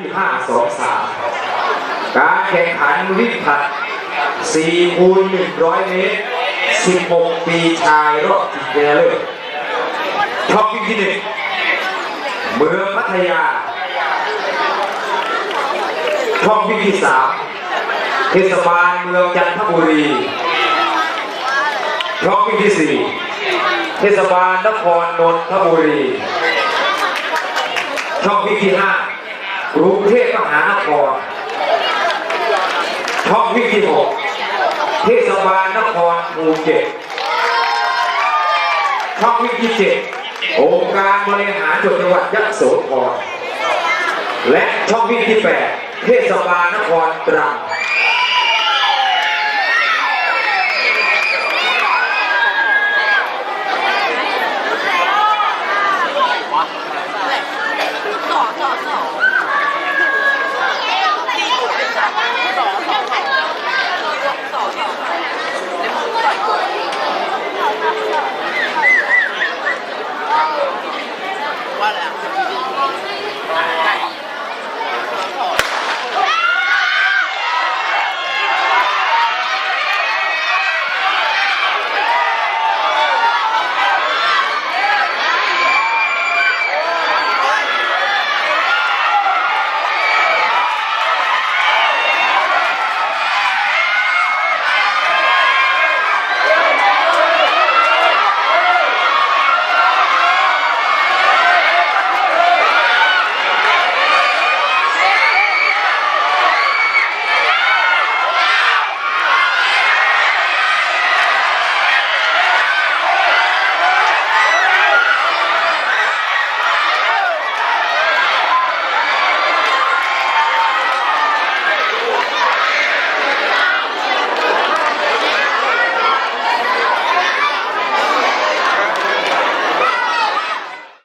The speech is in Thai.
ที่5 2 3การแข่งขันวิ่งผลัด4คูณ100เมตร16ปีชายรอบชิงชนะเลิศช่องวิ่งที่หนึ่งเมืองพัทยาช่องวิ่งที่สามเทศบาลเมืองจันทบุรีช่องวิ่งที่สี่เทศบาลนครนนทบุรีช่องวิ่งที่ห้า กรุงเทพมหานครช่องวิ่ที่หกเทศบาลนครภูเก็ตช่องวิ่ที่เจ็ดองค์การบริหารส่วนจังหวัดยะโสธรและช่องวิ่ที่8เทศบาลนครตรัง